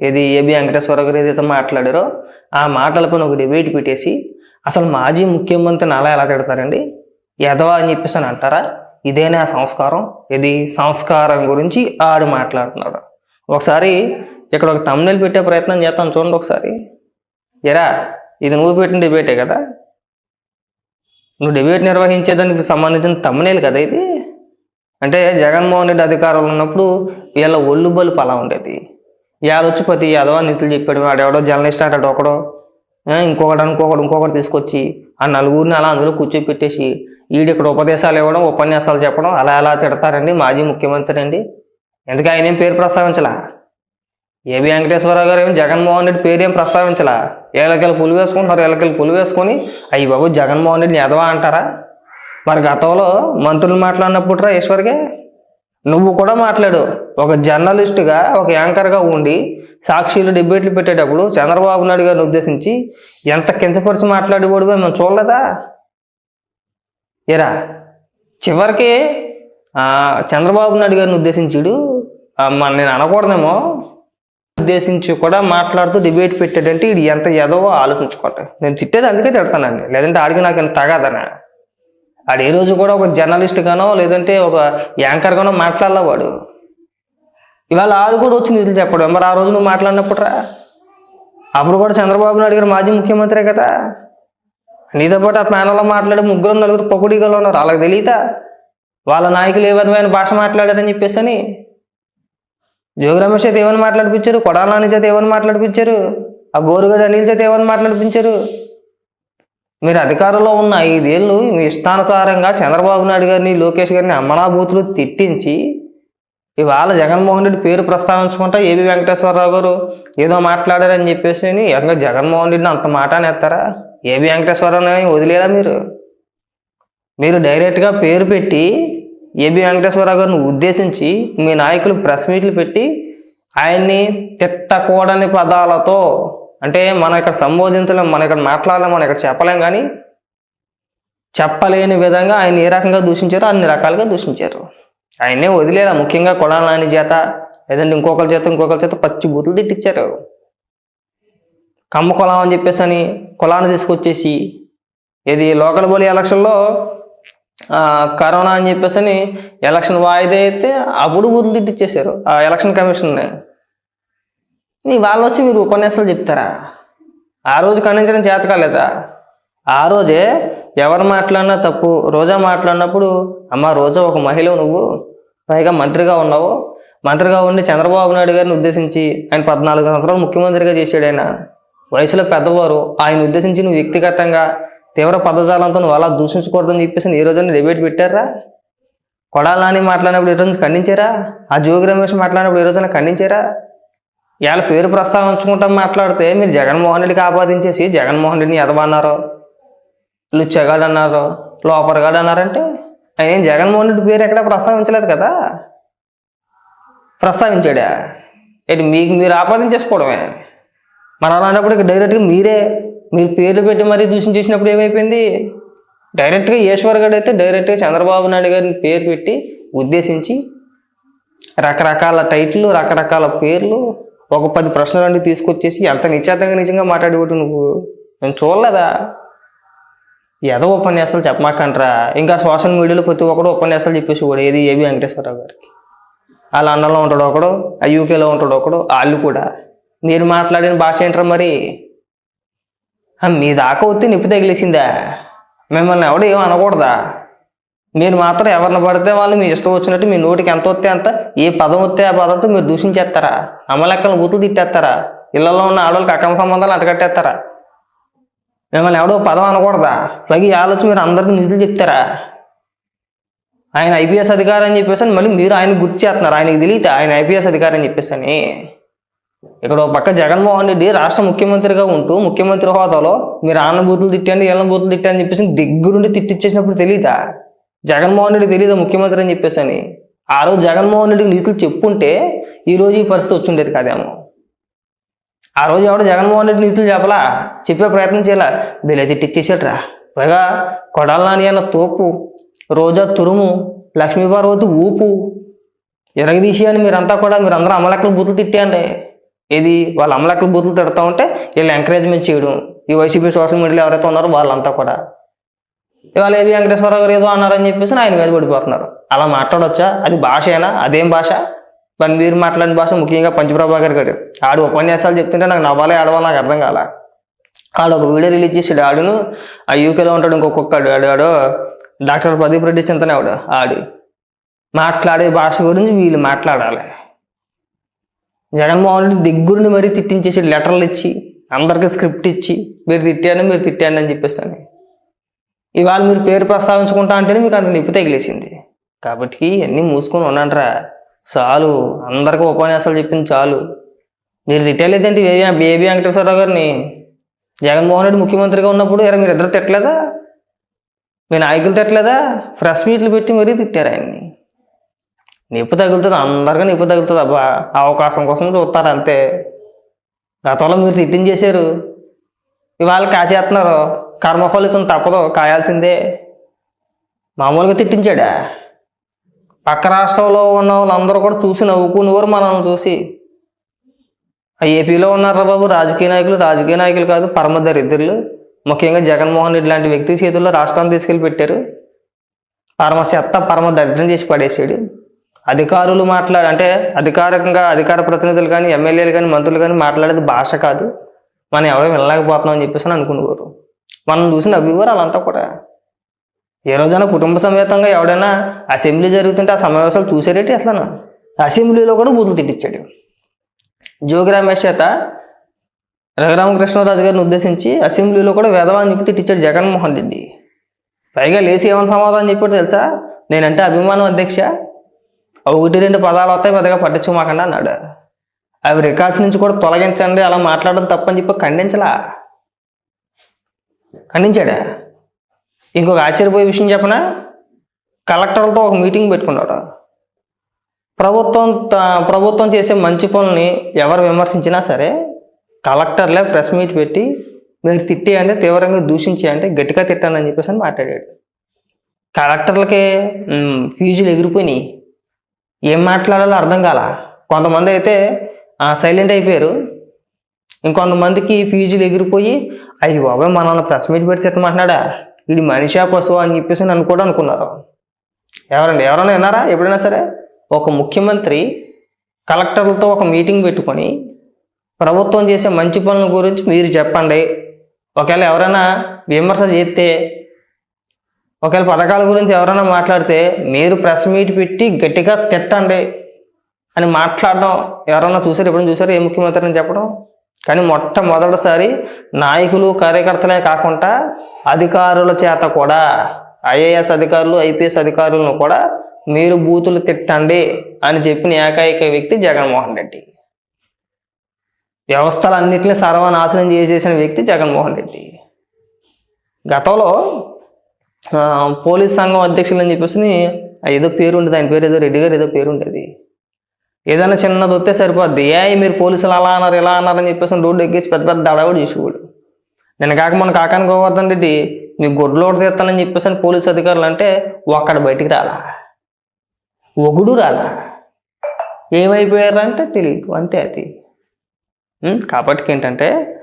ఏది ఏబి వెంకటేశ్వర గారు ఏదైతే మాట్లాడారో ఆ మాటలపైన ఒక డిబేట్ పెట్టేసి అసలు మాజీ ముఖ్యమంత్రిని అలా ఎలా తిడతారండి? ఎదవా అని చెప్పేసి అని అంటారా? ఇదేనా సంస్కారం? ఇది సంస్కారం గురించి ఆడు మాట్లాడుతున్నాడు. ఒకసారి ఇక్కడ ఒక తమ్నెల్ పెట్టే ప్రయత్నం చేస్తాను చూడండి ఒకసారి. ఎరా ఇది నువ్వు పెట్టిన డిబేటే కదా? నువ్వు డిబేట్ నిర్వహించేదానికి సంబంధించిన తమ్మునేలు కదా ఇది? అంటే జగన్మోహన్ రెడ్డి అధికారంలో ఉన్నప్పుడు వీళ్ళ ఒళ్ళు బలుపు అలా ఉండేది. యాదొచ్చి ప్రతి యాదవ నీతులు చెప్పాడు. వాడు ఎవడో జర్నలిస్ట్ అంటాడు ఒకడో. ఇంకొకటి ఇంకొకడు ఇంకొకడు ఇంకొకటి తీసుకొచ్చి ఆ నలుగురిని అలా అందులో కూర్చోపెట్టేసి వీడి ఇక్కడ ఉపదేశాలు ఇవ్వడం ఉపన్యాసాలు చెప్పడం అలా అలా తిడతారండి మాజీ ముఖ్యమంత్రి అండి. ఎందుకు ఆయన ఏం పేరు ప్రస్తావించలా? ఏబి వెంకటేశ్వరరావు గారు ఏమి జగన్మోహన్ రెడ్డి పేరు ఏం ప్రస్తావించలా? ఏళ్ళకెళ్ళి పులి వేసుకుంటున్నారు ఏళ్ళకెళ్ళి పులి వేసుకొని అయ్యి బాబు జగన్మోహన్ రెడ్డిని ఎదవా అంటారా? మరి గతంలో మంత్రులు మాట్లాడినప్పుడు రా ఈశ్వర్గే నువ్వు కూడా మాట్లాడు. ఒక జర్నలిస్టుగా ఒక యాంకర్గా ఉండి సాక్షిలు డిబేట్లు పెట్టేటప్పుడు చంద్రబాబు నాయుడు గారిని ఉద్దేశించి ఎంత కించపరిచి మాట్లాడేవాడు మేము చూడలేదా? ఎరా చివరికి చంద్రబాబు నాయుడు గారిని ఉద్దేశించుడు. మన నేను అనకూడదేమో. ఉద్దేశించి కూడా మాట్లాడుతూ డిబేట్ పెట్టాడంటే ఇది ఎంత ఎదవో ఆలోచించుకోండి నేను తిట్టేది అందుకే తిడతానండి. లేదంటే ఆడికి నాకు ఇంత తగాదనా? వాడు ఏ రోజు కూడా ఒక జర్నలిస్ట్ గానో లేదంటే ఒక యాంకర్ గానో మాట్లాడాల వాడు. ఇవాళ ఆడు కూడా వచ్చి నిధులు చెప్పడం. మరి ఆ రోజు నువ్వు మాట్లాడినప్పుడు రా అప్పుడు కూడా చంద్రబాబు నాయుడు గారు మాజీ ముఖ్యమంత్రి కదా. నీతో పాటు ఆ ప్యానల్లో మాట్లాడే ముగ్గురు నలుగురు పొగుడిగలు ఉన్నారు. వాళ్ళకి తెలియదా వాళ్ళ నాయకులు ఏ విధమైన భాష మాట్లాడారని చెప్పేసి అని జోగి రమేష్ చేత ఏమని మాట్లాడిపించారు? కొడాల నాని చేత ఏమని మాట్లాడిపించారు? ఆ బోరుగడు అనిల్ చేత ఏమని మాట్లాడిపించారు? మీరు అధికారంలో ఉన్న ఐదేళ్ళు మీ ఇష్టానుసారంగా చంద్రబాబు నాయుడు గారిని లోకేష్ గారిని అమ్మనాభూతులు తిట్టించి ఇవాళ జగన్మోహన్ రెడ్డి పేరు ప్రస్తావించుకుంటా ఏబి వెంకటేశ్వరరావు గారు ఏదో మాట్లాడారని చెప్పేసి అని జగన్మోహన్ రెడ్డిని అంత మాట అనేస్తారా? ఏబి వెంకటేశ్వరరావు వదిలేరా మీరు? మీరు డైరెక్ట్గా పేరు పెట్టి ఏబి వెంకటేశ్వరరావు గారిని ఉద్దేశించి మీ నాయకులు ప్రెస్ మీట్లు పెట్టి ఆయన్ని తిట్టకూడని పదాలతో అంటే మనం ఇక్కడ సంబోధించలేం మనం ఇక్కడ మాట్లాడలేం మనం ఇక్కడ చెప్పలేం కానీ చెప్పలేని విధంగా ఆయన ఏ రకంగా దూషించారో అన్ని రకాలుగా దూషించారు. ఆయనే వదిలేలా. ముఖ్యంగా కొడాలని చేత లేదంటే ఇంకొకరి చేత ఇంకొకరి చేత పచ్చి బూతులు తిట్టించారు కమ్మ కులం అని చెప్పేసి అని కులాన్ని తీసుకొచ్చేసి ఇది లోకల్ బోలి ఎలక్షన్లో కరోనా అని చెప్పేసి అని ఎలక్షన్ వాయిదా అయితే అప్పుడు బూతులు తిట్టించేశారు ఆ ఎలక్షన్ కమిషన్ని. వాళ్ళు వచ్చి మీరు ఉపన్యాసాలు చెప్తారా? ఆ రోజు ఖండించడం చేత కాలేదా? ఆ రోజే ఎవరు మాట్లాడినా తప్పు రోజా మాట్లాడినప్పుడు అమ్మ రోజా ఒక మహిళ నువ్వు పైగా మంత్రిగా ఉన్నావు. మంత్రిగా ఉండి చంద్రబాబు నాయుడు గారిని ఉద్దేశించి ఆయన పద్నాలుగు సంవత్సరాలు ముఖ్యమంత్రిగా చేశాడు ఆయన. వయసులో పెద్దవారు ఆయన ఉద్దేశించి నువ్వు వ్యక్తిగతంగా తీవ్ర పదజాలంతో నువ్వు అలా దూషించకూడదని చెప్పేసి ఈ రోజున డిబేట్ పెట్టారా? కొడాలని మాట్లాడినప్పుడు ఈ రోజు ఖండించారా? ఆ జోగి రమేష్ మాట్లాడినప్పుడు ఈ రోజున ఖండించారా? ఇవాళ పేరు ప్రస్తావించుకుంటాం మాట్లాడితే మీరు జగన్మోహన్ రెడ్డికి ఆపాదించేసి జగన్మోహన్ రెడ్డిని ఎదవన్నారు. లుచ్చగాడు అన్నారు లోపరగాడు అన్నారంటే ఆయన జగన్మోహన్ రెడ్డి పేరు ఎక్కడ ప్రస్తావించలేదు కదా? ప్రస్తావించాడా? ఏంటి మీకు మీరు ఆపాదించేసుకోవడమే మరి అలాంటప్పుడు డైరెక్ట్గా మీరే మీరు పేర్లు పెట్టి మరీ దూషణ చేసినప్పుడు ఏమైపోయింది? డైరెక్ట్గా ఈశ్వర్ గారు అయితే డైరెక్ట్గా చంద్రబాబు నాయుడు గారిని పేరు పెట్టి ఉద్దేశించి రకరకాల టైటిల్ రకరకాల పేర్లు ఒక పది ప్రశ్నలు తీసుకొచ్చేసి ఎంత నిశ్చేతంగా నిజంగా మాట్లాడేవాడు నువ్వు? నేను చూడలేదా? ఏదో ఉపన్యాసాలు చెప్పమాకంట్రా ఇంకా సోషల్ మీడియాలో ప్రతి ఒక్కడు ఉపన్యాసాలు చెప్పేసేవాడు. ఏది? ఏవి? వెంకటేశ్వరరావు గారికి. ఆ లండన్లో ఉంటాడు ఒకడు ఆ యూకేలో ఉంటాడు ఒకడు వాళ్ళు కూడా. మీరు మాట్లాడిన భాష ఏంట్రా మరి? మీ దాకా వస్తే నిప్పు తగిలేసిందా? మిమ్మల్ని ఎవడు ఏం అనకూడదా? మీరు మాత్రం ఎవరిని పడితే వాళ్ళు మీ ఇష్టం వచ్చినట్టు మీ నోటికి ఎంత వస్తే అంత ఏ పదం వస్తే ఆ పదంతో మీరు దూషించేస్తారా? అమలెక్కలను బూతులు తిట్టేస్తారా? ఇళ్ళలో ఉన్న ఆడవాళ్ళకి అక్రమ సంబంధాలు అంటగట్టేస్తారా మిమ్మల్ని ఎవడో పదం అనకూడదా? అలాగే ఆలోచన మీరు అందరికీ నిధులు చెప్తారా? ఆయన ఐపీఎస్ అధికారి అని చెప్పేసి అని మళ్ళీ మీరు ఆయన గుర్తు చేస్తున్నారు. ఆయనకి తెలియదు. ఆయన ఐపీఎస్ అధికారి అని చెప్పేసి అని. ఇక్కడ ఒక పక్క జగన్మోహన్ రెడ్డి రాష్ట్ర ముఖ్యమంత్రిగా ఉంటూ ముఖ్యమంత్రి హోదాలో మీరు ఆన్న బూతులు తిట్టండి ఎల్లం బూతులు తిట్టండి అని చెప్పేసి దగ్గరుండి తిట్టిచ్చేసినప్పుడు తెలియదా జగన్మోహన్ రెడ్డి తెలియదు ముఖ్యమంత్రి అని చెప్పేసి అని ఆ రోజు జగన్మోహన్ రెడ్డికి నీతులు చెప్పుంటే ఈ రోజు ఈ పరిస్థితి వచ్చి ఉండేది కాదేమో. ఆ రోజు ఎవడో జగన్మోహన్ రెడ్డి నీతులు చెప్పలా? చెప్పే ప్రయత్నం చేయాల? వీళ్ళ తిట్టిచ్చేసాడ్రా. పైగా కొడాలని అన్న తోపు రోజా తురుము లక్ష్మీపార్వతి ఊపు ఎరగదీసి అని మీరంతా కూడా మీరందరూ అమలక్కల బూతులు తిట్టేయండి. ఇది వాళ్ళ అమలక్కల బూతులు తిడతా ఉంటే వీళ్ళు ఎంకరేజ్మెంట్ చేయడం. ఈ వైసీపీ సోషల్ మీడియాలో ఎవరైతే ఉన్నారో వాళ్ళంతా కూడా. ఇవాళ ఏవి వెంకటేశ్వరరావు గారు ఏదో అన్నారని చెప్పేసి ఆయన మీద పడిపోతున్నారు. అలా మాట్లాడొచ్చా? అది భాషేనా అదేం భాష? మరి మీరు మాట్లాడిన భాష ముఖ్యంగా పంచప్రభాకర్ గారు. ఆడు ఉపన్యాసాలు చెప్తుంటే నాకు నవ్వాలి ఆడవాలి నాకు అర్థం కాల. ఆడు ఒక వీడియో రిలీజ్ చేసాడు ఆడును ఆ యూకేలో ఉంటాడు ఇంకొకడు ఆడు ఆడు డాక్టర్ ప్రదీప్ రెడ్డి చింతనే ఆవిడ ఆడు. మాట్లాడే భాష గురించి వీళ్ళు మాట్లాడాలి. జగన్మోహన్ రెడ్డి దగ్గరుండి మరీ తిట్టించేసి లెటర్లు ఇచ్చి అందరికీ స్క్రిప్ట్ ఇచ్చి మీరు తిట్టాను మీరు తిట్టాను అని చెప్పేసి ఇవాళ మీరు పేరు ప్రస్తావించుకుంటా అంటేనే మీకు అంత నిప్పు తగిలేసింది. కాబట్టి అన్నీ మూసుకొని ఉండండిరా. చాలు అందరికీ ఉపన్యాసాలు చెప్పింది చాలు. మీరు తిట్టలేదంటే బేబీ బేబీ వెంకటేశ్వరరావు గారిని? జగన్మోహన్ రెడ్డి ముఖ్యమంత్రిగా ఉన్నప్పుడు ఎరా మీరు ఇద్దరు తిట్టలేదా? మీ నాయకులు తిట్టలేదా? ప్రెస్ మీట్లు పెట్టి మరీ తిట్టారు ఆయన్ని. నిప్పు తగులుతుంది అందరికీ నిప్పు తగులుతుంది. అబ్బా అవకాశం కోసం చూస్తారు అంతే. గతంలో మీరు తిట్టించేశారు ఇవాళ కాచేస్తున్నారు కర్మ ఫలితం తప్పదు కాయాల్సిందే. మామూలుగా తిట్టించాడా? పక్క రాష్ట్రంలో ఉన్న వాళ్ళందరూ కూడా చూసి నవ్వుకునేవారు మనల్ని చూసి. ఆ ఏపీలో ఉన్నారా బాబు రాజకీయ నాయకులు రాజకీయ నాయకులు కాదు పరమ దరిద్రులు. ముఖ్యంగా జగన్మోహన్ రెడ్డి లాంటి వ్యక్తి చేతుల్లో రాష్ట్రాన్ని తీసుకెళ్ళి పెట్టారు. పరమ చెత్త పరమ దరిద్రం చేసి పడేసాడు. అధికారులు మాట్లాడ అంటే అధికారికంగా అధికార ప్రతినిధులు కానీ ఎమ్మెల్యేలు కానీ మంత్రులు కానీ మాట్లాడేది భాష కాదు. మనం ఎవరో వెళ్ళలేకపోతున్నాం అని చెప్పేసి అని అనుకునేవారు. మనం చూసి నవ్వేవారు వాళ్ళంతా కూడా. ఏ రోజైనా కుటుంబ సమేతంగా ఎవడైనా అసెంబ్లీ జరుగుతుంటే ఆ సమావేశాలు చూసారేటి అసలు అసెంబ్లీలో కూడా బూతులు తిట్టించాడు. జోగి రమేష్ చేత రఘురామకృష్ణరాజు గారిని ఉద్దేశించి అసెంబ్లీలో కూడా వేదవాన్ని చెప్పి తిట్టించాడు జగన్మోహన్ రెడ్డి. పైగా లేచి ఏమైనా సమాధానం చెప్పాడు తెలుసా? నేనంటే అభిమానం అధ్యక్ష. ఒకటి రెండు పదాలు వస్తాయి పెద్దగా పట్టించుకోమాకండి అన్నాడు. అవి రికార్డ్స్ నుంచి కూడా తొలగించండి అలా మాట్లాడడం తప్పని చెప్పి ఖండించలా. ఖండించాడా? ఇంకొక ఆశ్చర్యపోయే విషయం చెప్పనా? కలెక్టర్లతో ఒక మీటింగ్ పెట్టుకున్నాడు. ప్రభుత్వం ప్రభుత్వం చేసే మంచి పనుల్ని ఎవరు విమర్శించినా సరే కలెక్టర్లే ప్రెస్ మీట్ పెట్టి మీరు తిట్టేయంటే తీవ్రంగా దూషించేయంటే గట్టిగా తిట్టానని చెప్పేసి అని మాట్లాడాడు. కలెక్టర్లకి ఫీజులు ఎగిరిపోయినాయి. ఏం మాట్లాడాలో అర్థం కాల? కొంతమంది అయితే సైలెంట్ అయిపోయారు. ఇంకొంతమందికి ఫీజులు ఎగిరిపోయి అయ్యి బాబాయ్ మనల్ని ప్రెస్ మీట్ పెట్టి తిట్టమంటున్నాడా ఇది మనిషా పశువు అని చెప్పేసి నన్ను కూడా అనుకున్నారు. ఎవరండి? ఎవరైనా విన్నారా? ఎప్పుడైనా సరే? ఒక ముఖ్యమంత్రి కలెక్టర్లతో ఒక మీటింగ్ పెట్టుకొని ప్రభుత్వం చేసే మంచి పనుల గురించి మీరు చెప్పండి. ఒకవేళ ఎవరైనా విమర్శ చేస్తే ఒకవేళ పథకాల గురించి ఎవరైనా మాట్లాడితే మీరు ప్రెస్ మీట్ పెట్టి గట్టిగా తిట్టండి అని మాట్లాడడం ఎవరైనా చూసారు? ఎప్పుడైనా చూసారు? ఏ ముఖ్యమంత్రి అని చెప్పడం? కానీ మొట్టమొదటిసారి నాయకులు కార్యకర్తలే కాకుండా అధికారుల చేత కూడా ఐఏఎస్ అధికారులు ఐపీఎస్ అధికారులను కూడా మీరు బూతులు తిట్టండి అని చెప్పిన ఏకైక వ్యక్తి జగన్మోహన్ రెడ్డి. వ్యవస్థలన్నింటినీ సర్వనాశనం చేసేసిన వ్యక్తి జగన్మోహన్ రెడ్డి. గతంలో పోలీస్ సంఘం అధ్యక్షులు అని చెప్పేసి ఏదో పేరు ఉండేది ఆయన పేరు ఏదో రెడ్డి గారు ఏదో పేరు ఉండేది ఏదైనా చిన్నది వస్తే సరిపోద్ది. ఏ మీరు పోలీసులు అలా అన్నారు ఇలా అన్నారు అని చెప్పేసి రోడ్డు ఎక్కేసి పెద్ద పెద్ద దడవాడు చేసేవాడు. నేను కాక మన కాకాని గోవర్ధన్ రెడ్డి మీకు గొడ్లు ఒకటి తీస్తానని చెప్పేసి పోలీసు అధికారులు అంటే ఒక్కడ బయటికి రాలా. ఒగుడు రాలా. ఏమైపోయారంటే తెలియదు అంతే అది. కాబట్టి ఏంటంటే